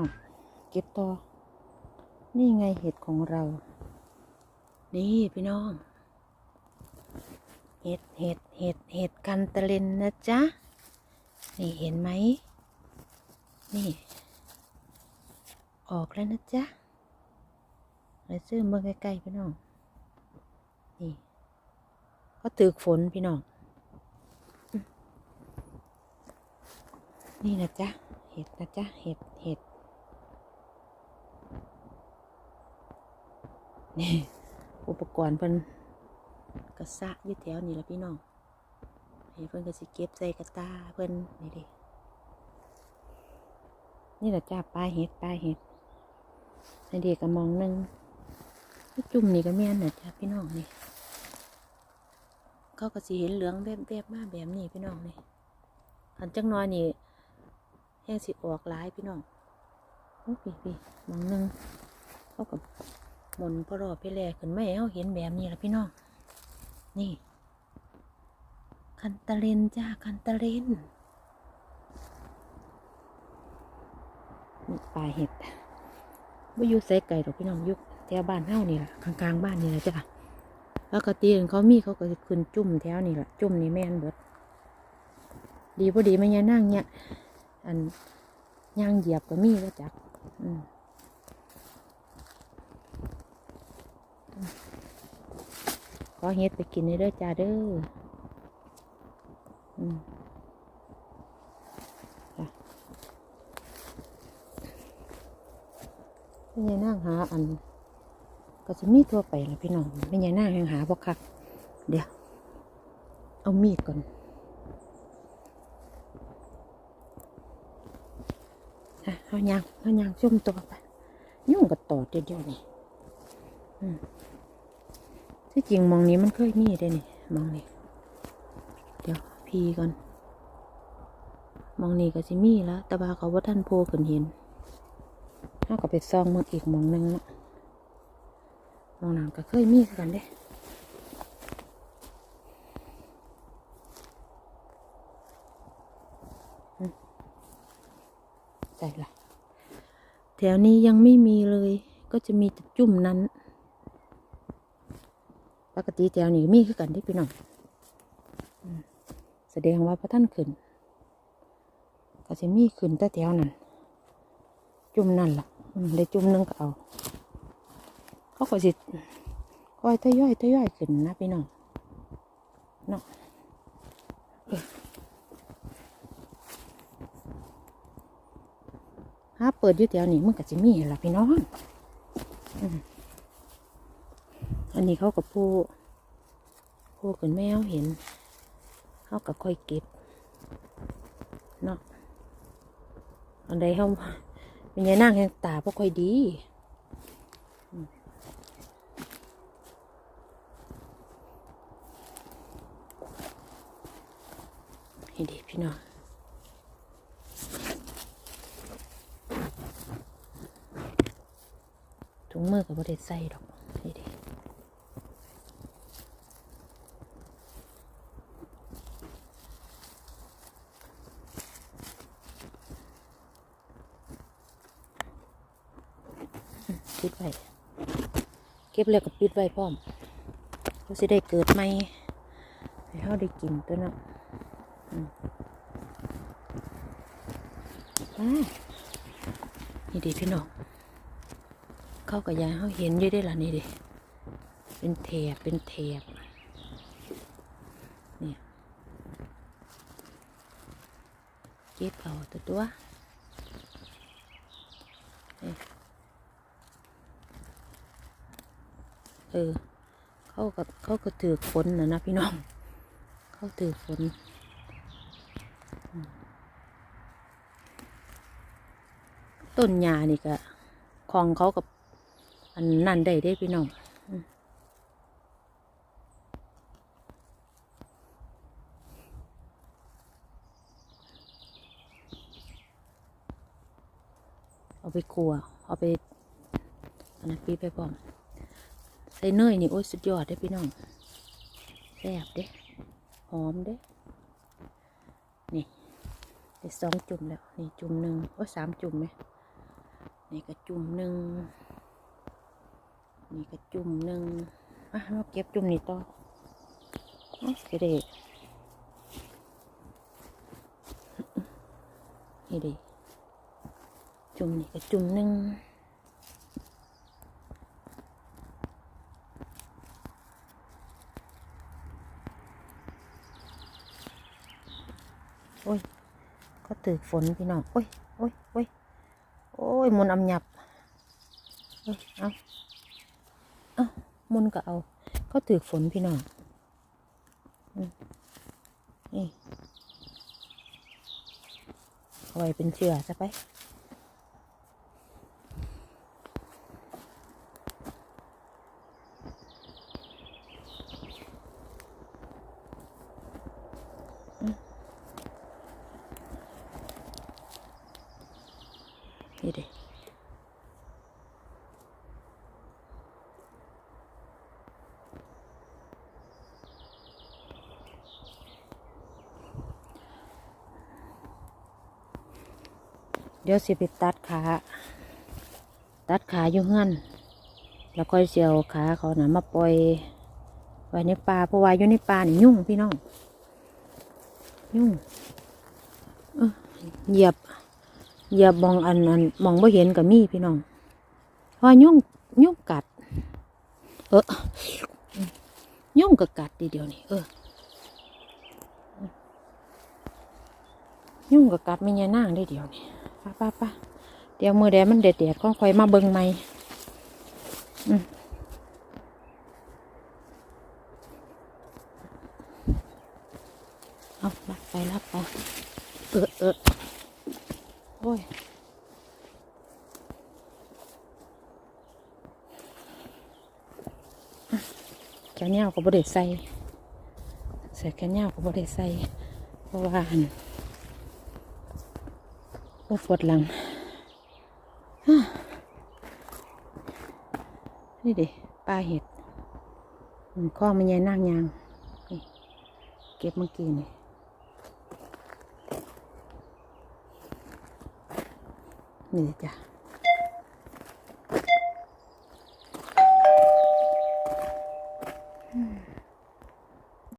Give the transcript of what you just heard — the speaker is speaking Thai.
น้องเก็บต่อ นี่ไงเห็ดของเรา นี่พี่น้อง เห็ดเห็ดเห็ดเห็ดกันตะเลนนะจ๊ะ นี่เห็นไหม นี่ ออกแล้วนะจ๊ะเลยซื้อเมื่อใกล้ๆพี่น้อง นี่ก็ตึกฝนพี่น้อง นี่นะจ๊ะ เห็ดนะจ๊ะ เห็ดเห็ด นี่อุปกรณ์เพิ่นกระซะยึดแถวนี่ละพี่น้องนี่เพิ่นก็สิเก็บใส่กระตาเพิ่นนี่ดินี่แหละจ้าปลาเห็ดปลาเห็ดในเด็กก็มองหนึงจุ่มนี่ก็แม่นนะจ้าพี่น้องนี่เขาก็สิเห็นเหลืองแบบๆมาแบบนี้พี่น้องนี่อันจังน้อยนี่แห้งสิออกหลายพี่น้องโอ้พี่พี่มองหนึงเขากับ หมุนพรอไปแลขึ้นไม่เขาเห็นแบบนี้ละพี่น้อง นี่ คันตะเลนจ้าคันตะเลนนี่ปลาเห็ดไม่อยู่ใส่ไก่หรอกพี่น้องยุกแถวบ้านเฮานี่แหละกลางๆบ้านนี่แหละจ้ะแล้วก็ตีนเขามีเขาก็ขึ้นจุ่มแถวนี่แหละจุ่มนี่แม่นเบิด ดีพอดีไม่ยานั่งเนี่ยอันย่างเหยียบก็มีแล้วจัก อืม ขอเฮ็ดไปกินเด้อจ้าเด้ออืมจ้ะไม่ยานั่งหาอัน ก็จะมีทั่วไปแหละพี่น้องไม่ใช่น้าแหงหาบ่คักเดี๋ยว เอามีดก่อนอะเอายางเอายางชุ่มตัวไปยุ่งกับต่อเดียวๆนี่อืม ที่จริงมองนี้มันเคยมีได้นี่มองนี่เดี๋ยวพีก่อน มองนี่ก็สิมีแล้วแต่ว่าเขาว่าท่านโพขึ้นเห็นเขาก็ไปซองมึงอีกมองหนึงนะมองหนังก็เคยมีกันเด้ใส่ละแถวนี้ยังไม่มีเลย ก็จะมีแต่จุ่มนั้น กติแถวนี้มีคือกันที่พี่น้องแสดงว่าพระท่านขึ้น ก็จะมีขึ้นแต่แถวนั้น จุ่มนั่นล่ะได้จุ่มนึงก็เอาเขาก็สิคอยทยอยทยอยขึ้นนะพี่น้องเนาะเอ้ยถ้าเปิดอยู่แถวนี้มันก็จะมีล่ะพี่น้อง อันนี้เขากับผู้ผู้ขึ้นแมวเห็นเขาก็ค่อยเก็บเนาะอันใดเขาเป็นยายนางแห่งตาบ่ค่อยดีนี่ดีพี่น้องถุงมือกับบริใส่ดอกนี่ดีอืมปิด ไว้เก็บแล้วก็ปิดไว้พร้อมเขาสิได้เกิดใหม่ให้เขาได้กินตัวเนาะอ่านี่ดิพี่น้องเข้ากับยายเขาเห็นอยู่ได้ล่ะนี่ดิเป็นแถบเป็นแถบเนี่ยเก็บเอาตัวตัว เออ เขากับเขาก็ถือฝนนะนะพี่น้อง เขาถือฝนต้นหญ้านี่ก็ของเขากับอันนั่นได้ได้พี่น้องเอาไปครัว เอาไปอันนั้นปีไปพร้อม ใส่เนยนี่โอ้ยสุดยอดเด้พี่น้องแซ่บเด้หอมเด้นี่ได้สองจุ่มแล้วนี่จุ่มหนึ่งโอ้ยสามจุ่มไหมนี่ก็จุ่มหนึ่งนี่ก็จุ่มหนึ่งอะมาเก็บจุ่มนี่ต่อโอ้ยเด็กนี่เด็จุ่มนี่ก็จุ่มหนึ่งโอ้ย ถึกฝนพี่น้องโอ้ยโอ้ยโอ้ยโอ้ยมุนอำหยับเอ้ยเอาเอามุนก็เอา ก็ตึกฝนพี่น้องนี่เอาไว้เป็นเชื่อจะไป นี่เด็เดี๋ยวสิไปตัดขา ตัดขาอยู่เฮือน แล้วค่อยเสียวขาเขาหนะมาปล่อยไว้ในป่าเพราะว่าอยู่ในป่านี่ยุ่งพี่น้อง ยุ่งเหยียบ อย่ามองอันอันมองไม่เห็นกับมีพี่น้องเพราะยุ่งยุ่งกัด เออยุ่งกับกัดทีเดียวนี่เออยุ่งกับกัดไม่ยนั่งได้เดียวนี่ป้าป้าป้าเดี๋ยวมือแดดมันเด็ดเด็ดๆค่อยมาเบิ่งใหม่อืมเอารับไปรับไปเออเออ โอ้ยแขนยาวก็บ่ได้ใส่ใส่แขนยาวก็บ่ได้ใส่เพราะว่าโอ้ปวดหลังนี่ดิปลาเห็ดข้อมันยายนางยาง เก็บเมื่อกี้นี่ นี่จ้ะ